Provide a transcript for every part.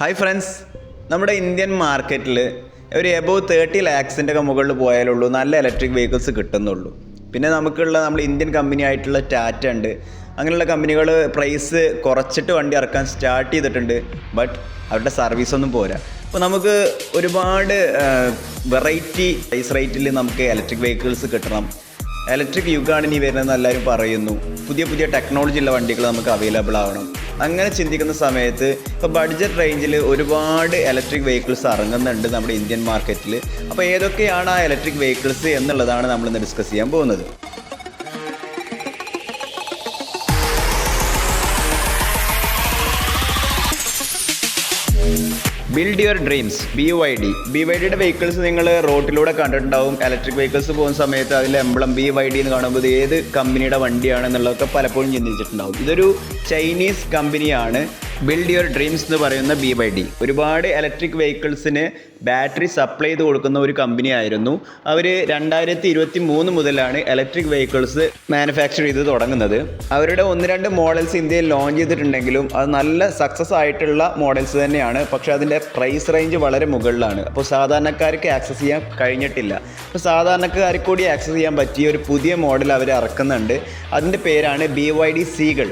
Hi friends നമ്മുടെ Indian മാർക്കറ്റിൽ ഒരു എബോവ് തേർട്ടി ലാക്സിന്റെ ഒക്കെ മുകളിൽ പോയാലുള്ളൂ നല്ല ഇലക്ട്രിക് വെഹിക്കിൾസ് കിട്ടുന്നുള്ളൂ. പിന്നെ നമുക്കുള്ള നമ്മൾ ഇന്ത്യൻ കമ്പനി ആയിട്ടുള്ള ടാറ്റ ഉണ്ട്. അങ്ങനെയുള്ള കമ്പനികൾ പ്രൈസ് കുറച്ചിട്ട് വണ്ടി ഇറക്കാൻ സ്റ്റാർട്ട് ചെയ്തിട്ടുണ്ട്. ബട്ട് അവരുടെ സർവീസൊന്നും പോരാ. അപ്പോൾ നമുക്ക് ഒരുപാട് വെറൈറ്റി പ്രൈസ് റേറ്റിൽ നമുക്ക് ഇലക്ട്രിക് വെഹിക്കിൾസ് കിട്ടണം. ഇലക്ട്രിക് യുഗാണ് ഇനി വരുന്നതെന്ന് എല്ലാവരും പറയുന്നു. പുതിയ പുതിയ ടെക്നോളജി ഉള്ള വണ്ടികൾ നമുക്ക് അവൈലബിൾ ആവണം. അങ്ങനെ ചിന്തിക്കുന്ന സമയത്ത് ഇപ്പോൾ ബഡ്ജറ്റ് റേഞ്ചിൽ ഒരുപാട് ഇലക്ട്രിക് വെഹിക്കിൾസ് ഇറങ്ങുന്നുണ്ട് നമ്മുടെ ഇന്ത്യൻ മാർക്കറ്റിൽ അപ്പോൾ ഏതൊക്കെയാണ് ആ ഇലക്ട്രിക് വെഹിക്കിൾസ് എന്നുള്ളതാണ് നമ്മൾ ഇന്ന് ഡിസ്കസ് ചെയ്യാൻ പോകുന്നത്. Build your dreams B Y D B Y ഡിയുടെ വെഹിക്കിൾസ് നിങ്ങൾ റോട്ടിലൂടെ കണ്ടിട്ടുണ്ടാവും. ഇലക്ട്രിക് വെഹിക്കിൾസ് പോകുന്ന സമയത്ത് അതിൽ എംബ്ലം ബി വൈ ഡി എന്ന് കാണുമ്പോൾ ഏത് കമ്പനിയുടെ വണ്ടിയാണെന്നുള്ളതൊക്കെ പലപ്പോഴും ചിന്തിച്ചിട്ടുണ്ടാവും. ഇതൊരു ചൈനീസ് കമ്പനിയാണ് ബിൽഡ് യുവർ ഡ്രീംസ് എന്ന് പറയുന്ന ബി വൈ ഡി ഒരുപാട് ഇലക്ട്രിക് വെഹിക്കിൾസിന് ബാറ്ററി സപ്ലൈ ചെയ്ത് കൊടുക്കുന്ന ഒരു കമ്പനി ആയിരുന്നു. അവർ രണ്ടായിരത്തി ഇരുപത്തി മൂന്ന് മുതലാണ് ഇലക്ട്രിക് വെഹിക്കിൾസ് മാനുഫാക്ചർ ചെയ്ത് തുടങ്ങുന്നത്. അവരുടെ ഒന്ന് രണ്ട് മോഡൽസ് ഇന്ത്യയിൽ ലോഞ്ച് ചെയ്തിട്ടുണ്ടെങ്കിലും അത് നല്ല സക്സസ് ആയിട്ടുള്ള മോഡൽസ് തന്നെയാണ്. പക്ഷേ അതിന്റെ പ്രൈസ് റേഞ്ച് വളരെ മുകളിലാണ്. അപ്പോൾ സാധാരണക്കാർക്ക് ആക്സസ് ചെയ്യാൻ കഴിഞ്ഞിട്ടില്ല. അപ്പോൾ സാധാരണക്കാർക്ക് കൂടി ആക്സസ് ചെയ്യാൻ പറ്റിയ ഒരു പുതിയ മോഡൽ അവർ ഇറക്കുന്നുണ്ട്. അതിന്റെ പേരാണ് ബി വൈ ഡി സീകൾ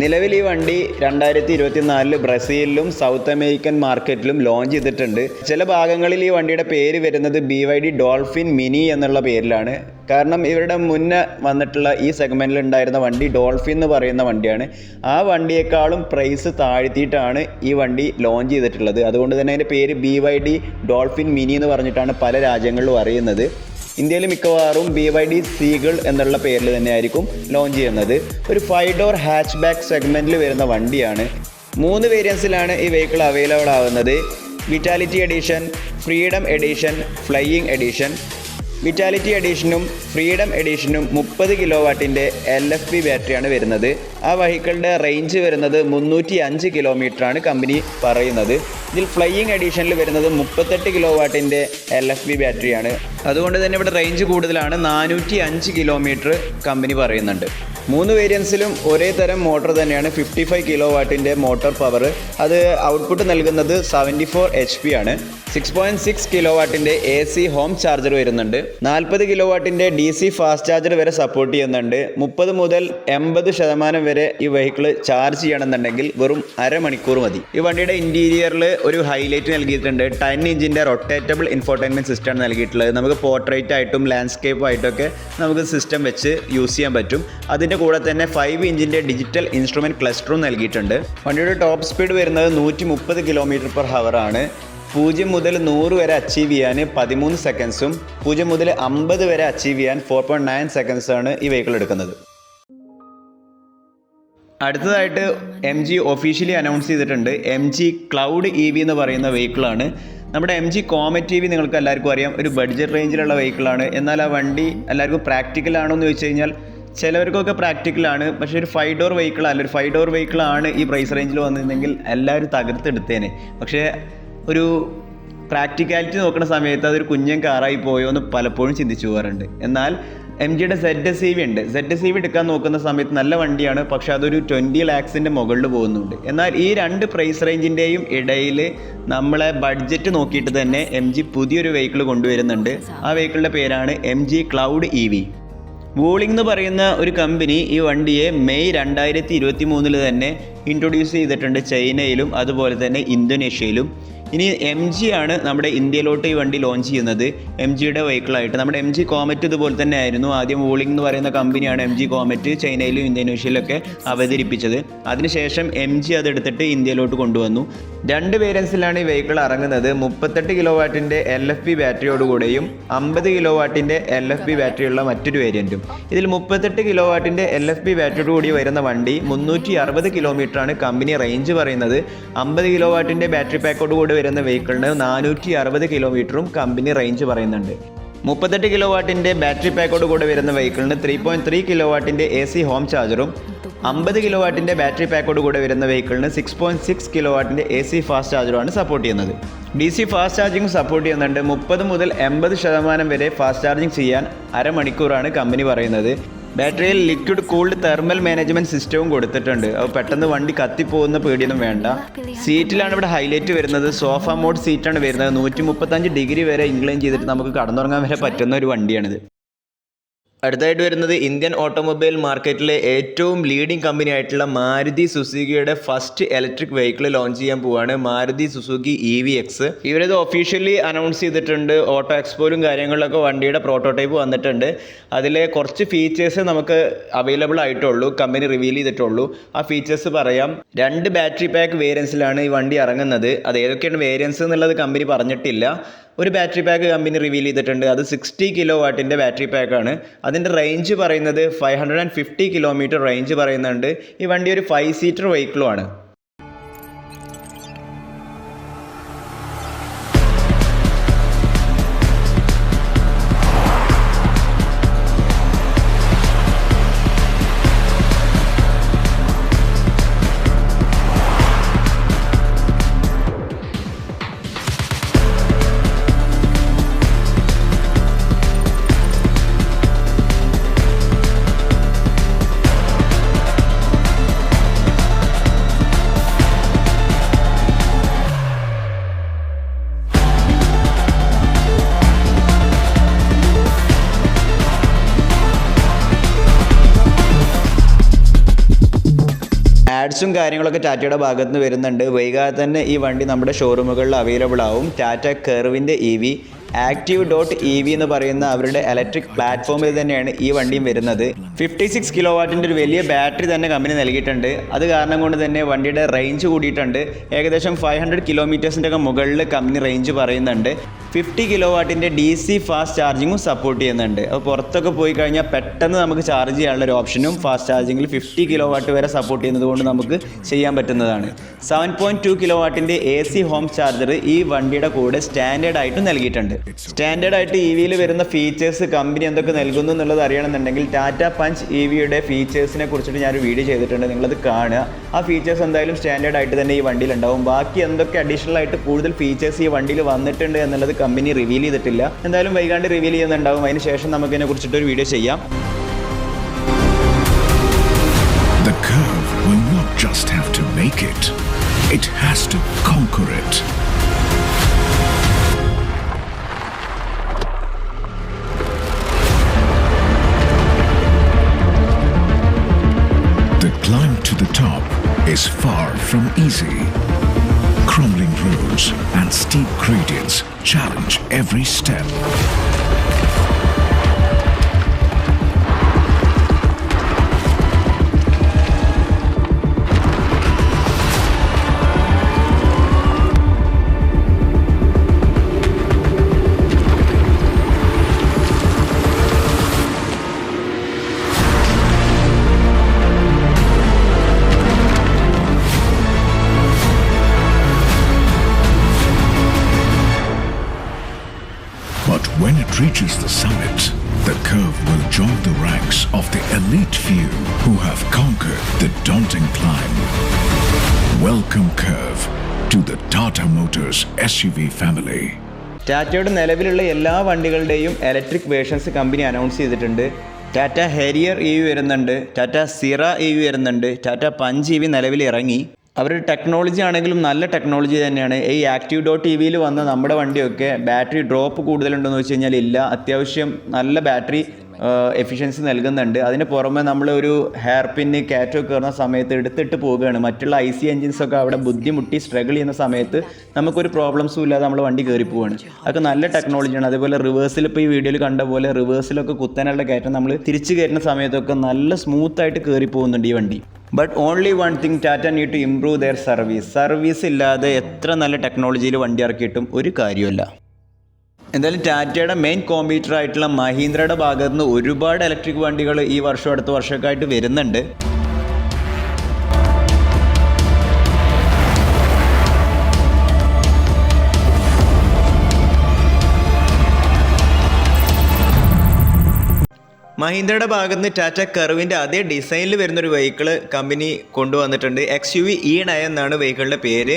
നിലവിൽ ഈ വണ്ടി രണ്ടായിരത്തി ഇരുപത്തി നാലിൽ ബ്രസീലിലും സൗത്ത് അമേരിക്കൻ മാർക്കറ്റിലും ലോഞ്ച് ചെയ്തിട്ടുണ്ട്. ചില ഭാഗങ്ങളിൽ ഈ വണ്ടിയുടെ പേര് വരുന്നത് B Y D dolphin mini എന്നുള്ള പേരിലാണ്. കാരണം ഇവരുടെ മുന്നേ വന്നിട്ടുള്ള ഈ സെഗ്മെന്റിൽ ഉണ്ടായിരുന്ന വണ്ടി ഡോൾഫിൻ എന്ന് പറയുന്ന വണ്ടിയാണ്. ആ വണ്ടിയേക്കാളും പ്രൈസ് താഴ്ത്തിയിട്ടാണ് ഈ വണ്ടി ലോഞ്ച് ചെയ്തിട്ടുള്ളത്. അതുകൊണ്ട് തന്നെ അതിന്റെ പേര് B Y D dolphin mini എന്ന് പറഞ്ഞിട്ടാണ് പല രാജ്യങ്ങളിലും അറിയുന്നത്. ഇന്ത്യയിൽ മിക്കവാറും ബി വൈ ഡി സീഗിൾ എന്നുള്ള പേരിൽ തന്നെയായിരിക്കും ലോഞ്ച് ചെയ്യുന്നത്. ഒരു ഫൈവ് ഡോർ ഹാച്ച് ബാക്ക് സെഗ്മെന്റിൽ വരുന്ന വണ്ടിയാണ്. മൂന്ന് വേരിയൻസിലാണ് ഈ വെഹിക്കിൾ അവൈലബിൾ ആവുന്നത്. Vitality edition freedom edition flying edition vitality എഡീഷനും freedom എഡീഷനും മുപ്പത് കിലോ വാട്ടിന്റെ എൽ എഫ് പി ബാറ്ററിയാണ് വരുന്നത്. ആ വെഹിക്കിളിന്റെ റേഞ്ച് വരുന്നത് മുന്നൂറ്റി അഞ്ച് കിലോമീറ്ററാണ് കമ്പനി പറയുന്നത്. ഇതിൽ ഫ്ലൈയിങ് എഡീഷനിൽ വരുന്നത് മുപ്പത്തെട്ട് കിലോ വാട്ടിന്റെ എൽ എഫ് പി ബാറ്ററിയാണ് അതുകൊണ്ട് തന്നെ ഇവിടെ റേഞ്ച് കൂടുതലാണ്. നാനൂറ്റി അഞ്ച് കിലോമീറ്റർ കമ്പനി പറയുന്നുണ്ട്. മൂന്ന് വേരിയൻസിലും ഒരേ തരം മോട്ടോർ തന്നെയാണ്. ഫിഫ്റ്റി ഫൈവ് കിലോ വാട്ടിന്റെ മോട്ടോർ പവർ അത് ഔട്ട്പുട്ട് നൽകുന്നത് സെവന്റി ഫോർ എച്ച് പി ആണ്. സിക്സ് പോയിന്റ് സിക്സ് കിലോ വാട്ടിന്റെ എ സി ഹോം ചാർജർ വരുന്നുണ്ട്. നാൽപ്പത് കിലോ വാട്ടിന്റെ ഡി സി ഫാസ്റ്റ് ചാർജർ വരെ സപ്പോർട്ട് ചെയ്യുന്നുണ്ട്. മുപ്പത് മുതൽ എൺപത് ശതമാനം വരെ ഈ വെഹിക്കിൾ ചാർജ് ചെയ്യണമെന്നുണ്ടെങ്കിൽ വെറും അരമണിക്കൂർ മതി. ഈ വണ്ടിയുടെ ഇന്റീരിയറിൽ ഒരു ഹൈലൈറ്റ് നൽകിയിട്ടുണ്ട്. ടെൻ ഇഞ്ചിന്റെ റൊട്ടേറ്റബിൾ ഇൻഫോർട്ടൈൻമെന്റ് സിസ്റ്റം നൽകിയിട്ടുള്ളത്. നമുക്ക് പോർട്രേറ്റ് ആയിട്ടും ലാൻഡ്സ്കേപ്പ് ആയിട്ടൊക്കെ നമുക്ക് സിസ്റ്റം വെച്ച് യൂസ് ചെയ്യാൻ പറ്റും. അതിന്റെ കൂടെ തന്നെ ഫൈവ് ഇഞ്ചിന്റെ ഡിജിറ്റൽ ഇൻസ്ട്രുമെന്റ് ക്ലസ്റ്ററും നൽകിയിട്ടുണ്ട്. വണ്ടിയുടെ ടോപ്പ് സ്പീഡ് വരുന്നത് നൂറ്റി മുപ്പത് കിലോമീറ്റർ പെർ ഹവർ ആണ്. പൂജ്യം മുതൽ നൂറ് വരെ അച്ചീവ് ചെയ്യാൻ പതിമൂന്ന് സെക്കൻഡ്സും പൂജ്യം മുതൽ അമ്പത് വരെ അച്ചീവ് ചെയ്യാൻ ഫോർ പോയിന്റ് നയൻ സെക്കൻഡ്സാണ് ഈ വെഹിക്കിൾ എടുക്കുന്നത്. അടുത്തതായിട്ട് എം ജി ഒഫീഷ്യലി അനൗൺസ് ചെയ്തിട്ടുണ്ട്. M G cloud E V എന്ന് പറയുന്ന വെഹിക്കിളാണ് നമ്മുടെ M G comet E V നിങ്ങൾക്ക് എല്ലാവർക്കും അറിയാം. ഒരു ബഡ്ജറ്റ് റേഞ്ചിലുള്ള വെഹിക്കിളാണ് എന്നാൽ ആ വണ്ടി എല്ലാവർക്കും പ്രാക്ടിക്കൽ ആണോ എന്ന് ചോദിച്ചു കഴിഞ്ഞാൽ ചിലവർക്കൊക്കെ പ്രാക്ടിക്കലാണ് പക്ഷേ ഒരു ഫൈവ് ഡോർ വെഹിക്കിൾ അല്ല ഒരു ഫൈവ് ഡോർ വെഹിക്കിളാണ് ഈ പ്രൈസ് റേഞ്ചിൽ വന്നിരുന്നെങ്കിൽ എല്ലാവരും തകർത്തെടുത്തേനെ. പക്ഷേ ഒരു പ്രാക്ടിക്കാലിറ്റി നോക്കുന്ന സമയത്ത് അതൊരു കുഞ്ഞൻ കാറായി പോയോ എന്ന് പലപ്പോഴും ചിന്തിച്ചു പോകാറുണ്ട്. എന്നാൽ എം ജിയുടെ സെഡ് എസ് ഇ വി ഉണ്ട്. സെഡ് എസ് ഇ വി എടുക്കാൻ നോക്കുന്ന സമയത്ത് നല്ല വണ്ടിയാണ് പക്ഷേ അതൊരു ട്വന്റി ലാക്സിന്റെ മുകളിൽ പോകുന്നുണ്ട്. എന്നാൽ ഈ രണ്ട് പ്രൈസ് റേഞ്ചിന്റെയും ഇടയിൽ നമ്മളെ ബഡ്ജറ്റ് നോക്കിയിട്ട് തന്നെ എം ജി പുതിയൊരു വെഹിക്കിൾ കൊണ്ടുവരുന്നുണ്ട്. ആ വെഹിക്കിളിന്റെ പേരാണ് M G cloud E V Wuling എന്ന് പറയുന്ന ഒരു കമ്പനി ഈ വണ്ടിയെ മെയ് രണ്ടായിരത്തി ഇരുപത്തി മൂന്നിൽ തന്നെ ഇൻട്രൊഡ്യൂസ് ചെയ്തിട്ടുണ്ട് ചൈനയിലും അതുപോലെ തന്നെ ഇന്തോനേഷ്യയിലും. ഇനി എം ജി ആണ് നമ്മുടെ ഇന്ത്യയിലോട്ട് ഈ വണ്ടി ലോഞ്ച് ചെയ്യുന്നത്. എം ജിയുടെ വെഹിക്കിളായിട്ട് നമ്മുടെ എം ജി കോമറ്റ് ഇതുപോലെ തന്നെ ആയിരുന്നു. ആദ്യം വൂളിംഗ് എന്ന് പറയുന്ന കമ്പനിയാണ് എം ജി കോമറ്റ് ചൈനയിലും ഇന്തോനേഷ്യയിലൊക്കെ അവതരിപ്പിച്ചത്. അതിനുശേഷം എം ജി അതെടുത്തിട്ട് ഇന്ത്യയിലോട്ട് കൊണ്ടുവന്നു. രണ്ട് വേരിയൻസിലാണ് ഈ വെഹിക്കിൾ ഇറങ്ങുന്നത്. മുപ്പത്തെട്ട് കിലോ വാട്ടിന്റെ എൽ എഫ് പി ബാറ്ററിയോടുകൂടെയും അമ്പത് കിലോ വാട്ടിന്റെ എൽ എഫ് പി ബാറ്ററിയുള്ള മറ്റൊരു വേരിയന്റും ഇതിൽ മുപ്പത്തെട്ട് കിലോ വാട്ടിന്റെ എൽ എഫ് പി ബാറ്ററിയോട് കൂടി വരുന്ന വണ്ടി മുന്നൂറ്റി അറുപത് കിലോമീറ്ററാണ് കമ്പനി റേഞ്ച് പറയുന്നത്. അമ്പത് കിലോ വാട്ടിന്റെ ബാറ്ററി പാക്കോട് കൂടി വരുന്ന വെഹിക്കിളിന് നാനൂറ്റി അറുപത് കിലോമീറ്ററും കമ്പനി റേഞ്ച് പറയുന്നുണ്ട്. മുപ്പത്തെട്ട് കിലോ വാട്ടിന്റെ ബാറ്ററി പാക്കോട് കൂടെ വരുന്ന വെഹിക്കിളിന് ത്രീ പോയിന്റ് ത്രീ കിലോ വാട്ടിന്റെ എ സി ഹോം ചാർജറും അമ്പത് കിലോ വാട്ടിന്റെ ബാറ്ററി പാക്കോട് കൂടെ വരുന്ന വെഹിക്കിളിന് സിക്സ് പോയിന്റ് സിക്സ് കിലോ വാട്ടിന്റെ എ സി ഫാസ്റ്റ് ചാർജറുമാണ് സപ്പോർട്ട് ചെയ്യുന്നത്. D C fast charging support ചെയ്യുന്നുണ്ട്. മുപ്പത് മുതൽ എൺപത് ശതമാനം വരെ ഫാസ്റ്റ് ചാർജിംഗ് ചെയ്യാൻ അരമണിക്കൂറാണ് കമ്പനി പറയുന്നത്. ബാറ്ററിയിൽ ലിക്വിഡ് കൂൾഡ് തെർമൽ മാനേജ്മെന്റ് സിസ്റ്റവും കൊടുത്തിട്ടുണ്ട്. അത് പെട്ടെന്ന് വണ്ടി കത്തിപ്പോകുന്ന പേടിയൊന്നും വേണ്ട. സീറ്റിലാണ് ഇവിടെ ഹൈലൈറ്റ് വരുന്നത്. സോഫ മോഡ് സീറ്റാണ് വരുന്നത്. നൂറ്റി മുപ്പത്തഞ്ച് ഡിഗ്രി വരെ ഇൻക്ലൈൻ ചെയ്തിട്ട് നമുക്ക് കടന്നുറങ്ങാൻ വരെ പറ്റുന്ന ഒരു വണ്ടിയാണിത്. അടുത്തായിട്ട് വരുന്നത് ഇന്ത്യൻ ഓട്ടോമൊബൈൽ മാർക്കറ്റിലെ ഏറ്റവും ലീഡിംഗ് കമ്പനി ആയിട്ടുള്ള മാരുതി സുസുക്കിയുടെ ഫസ്റ്റ് ഇലക്ട്രിക് വെഹിക്കിൾ ലോഞ്ച് ചെയ്യാൻ പോവാണ് Maruti Suzuki E V X ഇവരത് ഒഫീഷ്യലി അനൗൺസ് ചെയ്തിട്ടുണ്ട്. ഓട്ടോ എക്സ്പോയിലും കാര്യങ്ങളിലൊക്കെ വണ്ടിയുടെ പ്രോട്ടോടൈപ്പ് വന്നിട്ടുണ്ട്. അതിലെ കുറച്ച് ഫീച്ചേഴ്സ് നമുക്ക് അവൈലബിൾ ആയിട്ടുള്ളൂ. കമ്പനി റിവീൽ ചെയ്തിട്ടുള്ളൂ. ആ ഫീച്ചേഴ്സ് പറയാം. രണ്ട് ബാറ്ററി പാക്ക് വേരിയൻസിലാണ് ഈ വണ്ടി ഇറങ്ങുന്നത്. അത് ഏതൊക്കെയാണ് വേരിയൻസ് എന്നുള്ളത് കമ്പനി പറഞ്ഞിട്ടില്ല. ഒരു ബാറ്ററി പാക്ക് കമ്പനി റിവീൽ ചെയ്തിട്ടുണ്ട്. അത് സിക്സ്റ്റി കിലോ വാട്ടിന്റെ ബാറ്ററി പാക്കാണ് അതിന്റെ റേഞ്ച് പറയുന്നത് five hundred and fifty kilometre range പറയുന്നുണ്ട്. ഈ വണ്ടി ഒരു ഫൈവ് സീറ്റർ വെഹിക്കിളും ആണ്. ആഡ്സും കാര്യങ്ങളൊക്കെ ടാറ്റയുടെ ഭാഗത്തുനിന്ന് വരുന്നുണ്ട്. വൈകാതെ തന്നെ ഈ വണ്ടി നമ്മുടെ ഷോറൂമുകളിൽ അവൈലബിൾ ആവും. Tata കെർവിന്റെ E V active dot E V എന്ന് പറയുന്ന അവരുടെ ഇലക്ട്രിക് പ്ലാറ്റ്ഫോമിൽ തന്നെയാണ് ഈ വണ്ടിയും വരുന്നത്. ഫിഫ്റ്റി സിക്സ് കിലോ വാട്ടിന്റെ ഒരു വലിയ ബാറ്ററി തന്നെ കമ്പനി നൽകിയിട്ടുണ്ട്. അത് കാരണം കൊണ്ട് തന്നെ വണ്ടിയുടെ റേഞ്ച് കൂടിയിട്ടുണ്ട്. ഏകദേശം ഫൈവ് ഹൺഡ്രഡ് കിലോമീറ്റേഴ്സിന്റെ ഒക്കെ മുകളിൽ കമ്പനി റേഞ്ച് പറയുന്നുണ്ട്. ഫിഫ്റ്റി കിലോ വാട്ടിന്റെ ഡി സി ഫാസ്റ്റ് ചാർജിങ്ങും സപ്പോർട്ട് ചെയ്യുന്നുണ്ട്. അപ്പോൾ പുറത്തൊക്കെ പോയി കഴിഞ്ഞാൽ പെട്ടെന്ന് നമുക്ക് ചാർജ് ചെയ്യാനുള്ള ഒരു ഓപ്ഷനും ഫാസ്റ്റ് ചാർജിങ്ങിൽ ഫിഫ്റ്റി കിലോ വാട്ട് വരെ സപ്പോർട്ട് ചെയ്യുന്നത് കൊണ്ട് നമുക്ക് ചെയ്യാൻ പറ്റുന്നതാണ്. സെവൻ പോയിന്റ് ടു കിലോ വാട്ടിന്റെ എ സി ഹോം ചാർജർ ഈ വണ്ടിയുടെ കൂടെ സ്റ്റാൻഡേർഡ് ആയിട്ട് നൽകിയിട്ടുണ്ട്. സ്റ്റാൻഡേർഡ് ആയിട്ട് ഇ വിയിൽ വരുന്ന ഫീച്ചേഴ്സ് കമ്പനി എന്തൊക്കെ നൽകുന്നു എന്നുള്ളത് അറിയണമെന്നുണ്ടെങ്കിൽ ടാറ്റ പഞ്ച് ഇ വിയുടെ ഫീച്ചേഴ്സിനെ കുറിച്ചിട്ട് ഞാനൊരു വീഡിയോ ചെയ്തിട്ടുണ്ട്. നിങ്ങളത് കാണുക. ആ ഫീച്ചേഴ്സ് എന്തായാലും സ്റ്റാൻഡേർഡ് ആയിട്ട് തന്നെ ഈ വണ്ടിയിൽ ഉണ്ടാവും ബാക്കി എന്തൊക്കെ അഡീഷണൽ ആയിട്ട് കൂടുതൽ ഫീച്ചേഴ്സ് ഈ വണ്ടിയിൽ വന്നിട്ടുണ്ട് എന്നുള്ളത് കമ്പനി റിവീൽ ചെയ്തിട്ടില്ല. എന്തായാലും വൈകാണ്ട് റിവീൽ ചെയ്യുന്നുണ്ടാവും. അതിന് ശേഷം നമുക്കിതിനെ കുറിച്ചിട്ട് ഒരു വീഡിയോ ചെയ്യാം. The curve not just have to make it, it has to conquer it. From easy. Crumbling roads and steep gradients challenge every step. Reaches the summit, the curve will join the ranks of the elite few who have conquered the daunting climb. Welcome, Curve, to the Tata Motors SUV family. ടാറ്റയുടെ നിലവിലുള്ള എല്ലാ വണ്ടികളുടെയും electric versions company announce ചെയ്തിട്ടുണ്ട് Tata ഹെരിയർ E വരുന്നുണ്ട് Tata സിറ E വരുന്നുണ്ട് Tata punch E V നിലവിൽ ഇറങ്ങി അവരുടെ ടെക്നോളജി ആണെങ്കിലും നല്ല ടെക്നോളജി തന്നെയാണ്. ഈ ആക്റ്റീവ് ഡോട്ട് ടി വിയിൽ വന്ന നമ്മുടെ വണ്ടിയൊക്കെ ബാറ്ററി ഡ്രോപ്പ് കൂടുതലുണ്ടെന്ന് വെച്ച് കഴിഞ്ഞാൽ ഇല്ല. അത്യാവശ്യം നല്ല ബാറ്ററി എഫിഷ്യൻസി നൽകുന്നുണ്ട്. അതിന് പുറമെ നമ്മൾ ഒരു ഹെയർ പിന്ന് കാറ്റോ കയറുന്ന സമയത്ത് എടുത്തിട്ട് പോവുകയാണ്. മറ്റുള്ള ഐ സി എൻജിൻസൊക്കെ അവിടെ ബുദ്ധിമുട്ടി സ്ട്രഗിൾ ചെയ്യുന്ന സമയത്ത് നമുക്കൊരു പ്രോബ്ലംസും ഇല്ലാതെ നമ്മൾ വണ്ടി കയറി പോവുകയാണ്. അതൊക്കെ നല്ല ടെക്നോളജിയാണ് അതേപോലെ റിവേഴ്സിൽ ഇപ്പോൾ ഈ വീഡിയോയിൽ കണ്ട പോലെ റിവേഴ്സിലൊക്കെ കുത്തനുള്ള കയറ്റം നമ്മൾ തിരിച്ചു കയറ്റുന്ന സമയത്തൊക്കെ നല്ല സ്മൂത്തായിട്ട് കയറി പോകുന്നുണ്ട് ഈ വണ്ടി. But only one thing Tata need to improve their service service ഇല്ലാതെ എത്ര നല്ല ടെക്നോളജിയിൽ വണ്ടി ഇറക്കിയിട്ടും ഒരു കാര്യമല്ല എന്തായാലും ടാറ്റയുടെ മെയിൻ കോമ്പീറ്റർ ആയിട്ടുള്ള മഹീന്ദ്രയുടെ ഭാഗത്ത് നിന്ന് ഒരുപാട് ഇലക്ട്രിക് വണ്ടികൾ ഈ വർഷം അടുത്ത വർഷമൊക്കെ ആയിട്ട് വരുന്നുണ്ട്. മഹീന്ദ്രയുടെ ഭാഗത്ത് നിന്ന് ടാറ്റ കർവിന്റെ അതേ ഡിസൈനിൽ വരുന്നൊരു വെഹിക്കിൾ കമ്പനി കൊണ്ടുവന്നിട്ടുണ്ട്. X U V E nine എന്നാണ് വെഹിക്കിളിന്റെ പേര്.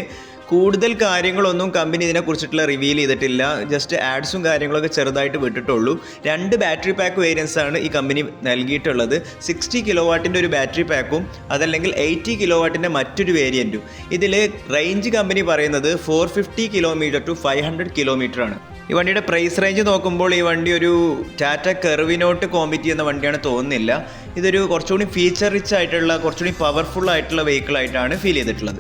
കൂടുതൽ കാര്യങ്ങളൊന്നും കമ്പനി ഇതിനെക്കുറിച്ചിട്ടുള്ള റിവീൽ ചെയ്തിട്ടില്ല. ജസ്റ്റ് ആഡ്സും കാര്യങ്ങളൊക്കെ ചെറുതായിട്ട് വിട്ടിട്ടുള്ളൂ. രണ്ട് ബാറ്ററി പാക്ക് വേരിയൻസ് ആണ് ഈ കമ്പനി നൽകിയിട്ടുള്ളത്. സിക്സ്റ്റി കിലോ വാട്ടിന്റെ ഒരു ബാറ്ററി പാക്കും അതല്ലെങ്കിൽ എയ്റ്റി കിലോ വാട്ടിന്റെ മറ്റൊരു വേരിയന്റും ഇതിൽ റേഞ്ച് കമ്പനി പറയുന്നത് four fifty kilometre to five hundred kilometre ആണ്. ഈ വണ്ടിയുടെ പ്രൈസ് റേഞ്ച് നോക്കുമ്പോൾ ഈ വണ്ടി ഒരു ടാറ്റ കെർവിനോട്ട് കോമ്പറ്റ് ചെയ്യുന്ന വണ്ടിയാണ് തോന്നുന്നില്ല. ഇതൊരു കുറച്ചുകൂടി ഫീച്ചർ റിച്ച് ആയിട്ടുള്ള കുറച്ചുകൂടി പവർഫുൾ ആയിട്ടുള്ള വെഹിക്കിൾ ആയിട്ടാണ് ഫീൽ ചെയ്തിട്ടുള്ളത്.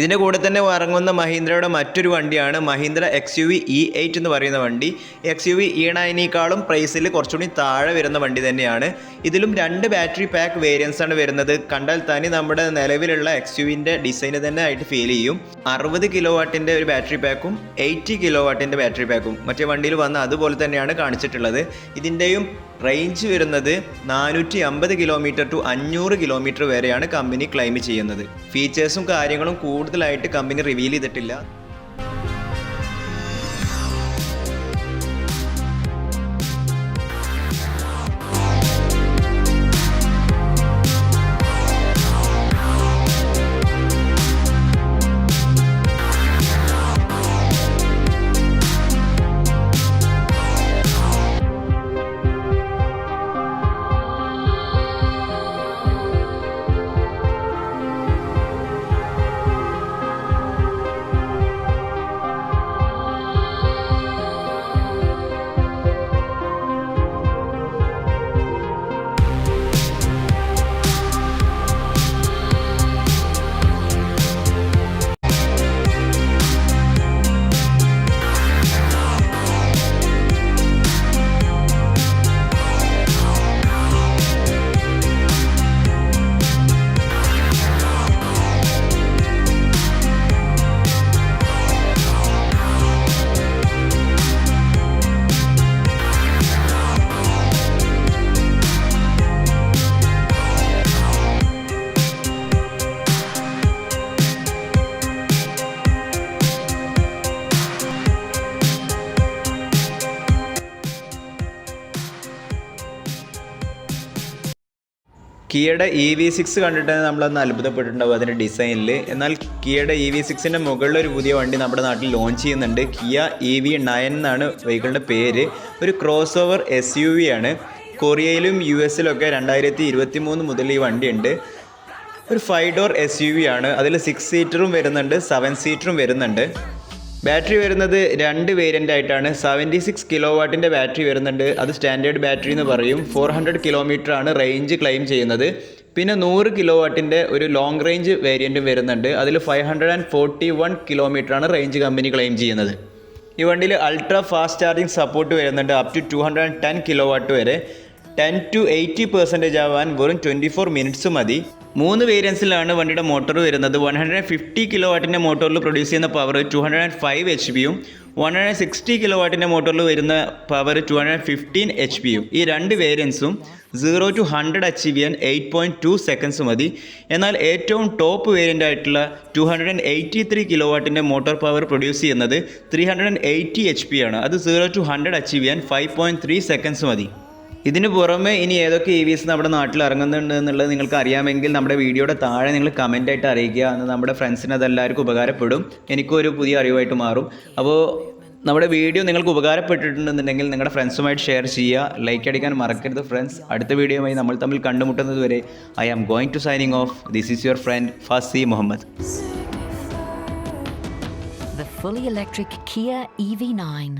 ഇതിന്റെ കൂടെ തന്നെ ഇറങ്ങുന്ന മഹീന്ദ്രയുടെ മറ്റൊരു വണ്ടിയാണ് Mahindra X U V E eight എന്ന് പറയുന്ന വണ്ടി. എക്സ് യു വി ഇ നയനേക്കാളും പ്രൈസിൽ കുറച്ചുകൂടി താഴെ വരുന്ന വണ്ടി തന്നെയാണ്. ഇതിലും രണ്ട് ബാറ്ററി പാക്ക് വേരിയൻസ് ആണ് വരുന്നത്. കണ്ടാൽ തന്നെ നമ്മുടെ നിലവിലുള്ള എക്സ് യുവിന്റെ ഡിസൈന് തന്നെ ആയിട്ട് ഫീൽ ചെയ്യും. അറുപത് കിലോ വാട്ടിന്റെ ഒരു ബാറ്ററി പാക്കും എയ്റ്റി കിലോ വാട്ടിന്റെ ബാറ്ററി പാക്കും മറ്റേ വണ്ടിയിൽ വന്ന് അതുപോലെ തന്നെയാണ് കാണിച്ചിട്ടുള്ളത്. ഇതിന്റെയും റേഞ്ച് വരുന്നത് നാനൂറ്റി അമ്പത് കിലോമീറ്റർ ടു അഞ്ഞൂറ് കിലോമീറ്റർ വരെയാണ് കമ്പനി ക്ലെയിം ചെയ്യുന്നത്. ഫീച്ചേഴ്സും കാര്യങ്ങളും കൂടുതലായിട്ട് കമ്പനി റിവീൽ ചെയ്തിട്ടില്ല. കിയയുടെ ഇ വി സിക്സ് കണ്ടിട്ട് നമ്മളൊന്ന് അത്ഭുതപ്പെട്ടിട്ടുണ്ടാവും അതിന്റെ ഡിസൈനിൽ എന്നാൽ കിയയുടെ ഇ വി സിക്സിന്റെ മുകളിൽ ഒരു പുതിയ വണ്ടി നമ്മുടെ നാട്ടിൽ ലോഞ്ച് ചെയ്യുന്നുണ്ട്. കിയ ഇ വി നയൻ എന്നാണ് വെഹിക്കിളിന്റെ പേര്. ഒരു cross over S U V ആണ്. കൊറിയയിലും യു എസിലൊക്കെ രണ്ടായിരത്തി ഇരുപത്തി മൂന്ന് മുതൽ ഈ വണ്ടിയുണ്ട്. ഒരു five door S U V ആണ്. അതിൽ സിക്സ് സീറ്ററും വരുന്നുണ്ട് സെവൻ സീറ്ററും വരുന്നുണ്ട്. ബാറ്ററി വരുന്നത് രണ്ട് വേരിയന്റ് ആയിട്ടാണ്. സെവന്റി സിക്സ് കിലോ വാട്ടിന്റെ ബാറ്ററി വരുന്നുണ്ട്. അത് സ്റ്റാൻഡേർഡ് ബാറ്ററി എന്ന് പറയും. ഫോർ ഹൺഡ്രഡ് കിലോമീറ്റർ ആണ് റേഞ്ച് ക്ലെയിം ചെയ്യുന്നത്. പിന്നെ നൂറ് കിലോ വാട്ടിന്റെ ഒരു ലോങ് റേഞ്ച് വേരിയന്റും വരുന്നുണ്ട്. അതിൽ five hundred and forty one kilometre ആണ് റേഞ്ച് കമ്പനി ക്ലെയിം ചെയ്യുന്നത്. ഈ വണ്ടിയിൽ അൾട്രാ ഫാസ്റ്റ് ചാർജിങ് സപ്പോർട്ട് വരുന്നുണ്ട്. Up to two hundred and ten kilo watt വരെ. ടെൻ ടു എയ്റ്റി പെർസെന്റേജ് ആവാൻ വെറും ട്വന്റി ഫോർ മിനിറ്റ്സ് മതി. മൂന്ന് വേരിയൻസിലാണ് വണ്ടിയുടെ മോട്ടോർ വരുന്നത്. വൺ ഹൺഡ്രഡ് ഫിഫ്റ്റി കിലോ വാട്ടിന്റെ മോട്ടോറിൽ പ്രൊഡ്യൂസ് ചെയ്യുന്ന power two hundred and five H പിയും വൺ ഹൺഡ്രഡ് സിക്സ്റ്റി കിലോ വാട്ടിന്റെ മോട്ടോറിൽ വരുന്ന power two hundred fifteen H പിയും ഈ രണ്ട് വേരിയൻസും സീറോ ടു ഹൺഡ്രഡ് അച്ചീവ് ചെയ്യാൻ എയ്റ്റ് പോയിന്റ് ടു സെക്കൻഡ്സ് മതി. എന്നാൽ ഏറ്റവും ടോപ്പ് വേരിയന്റ് ആയിട്ടുള്ള two hundred and eighty three kilo വാട്ടിന്റെ motor power produce ചെയ്യുന്നത് three hundred and eighty H P ആണ്. അത് സീറോ ടു ഹൺഡ്രഡ് അച്ചീവ് ചെയ്യാൻ ഫൈവ് പോയിന്റ് ത്രീ സെക്കൻഡ്സ് മതി. ഇതിന് പുറമെ ഇനി ഏതൊക്കെ ഇ വിസ് നമ്മുടെ നാട്ടിൽ ഇറങ്ങുന്നുണ്ട് എന്നുള്ളത് നിങ്ങൾക്ക് അറിയാമെങ്കിൽ നമ്മുടെ വീഡിയോയുടെ താഴെ നിങ്ങൾ കമന്റ് ആയിട്ട് അറിയിക്കുക എന്ന് നമ്മുടെ ഫ്രണ്ട്സിന് അതെല്ലാവർക്കും ഉപകാരപ്പെടും. എനിക്കും ഒരു പുതിയ അറിവായിട്ട് മാറും. അപ്പോൾ നമ്മുടെ വീഡിയോ നിങ്ങൾക്ക് ഉപകാരപ്പെട്ടിട്ടുണ്ടെന്നുണ്ടെങ്കിൽ നിങ്ങളുടെ ഫ്രണ്ട്സുമായിട്ട് ഷെയർ ചെയ്യുക. ലൈക്ക് അടിക്കാൻ മറക്കരുത് ഫ്രണ്ട്സ് അടുത്ത വീഡിയോയുമായി നമ്മൾ തമ്മിൽ കണ്ടുമുട്ടുന്നത് വരെ I am going to signing off this is your friend Fasi Muhammad fully electric Kia EV9.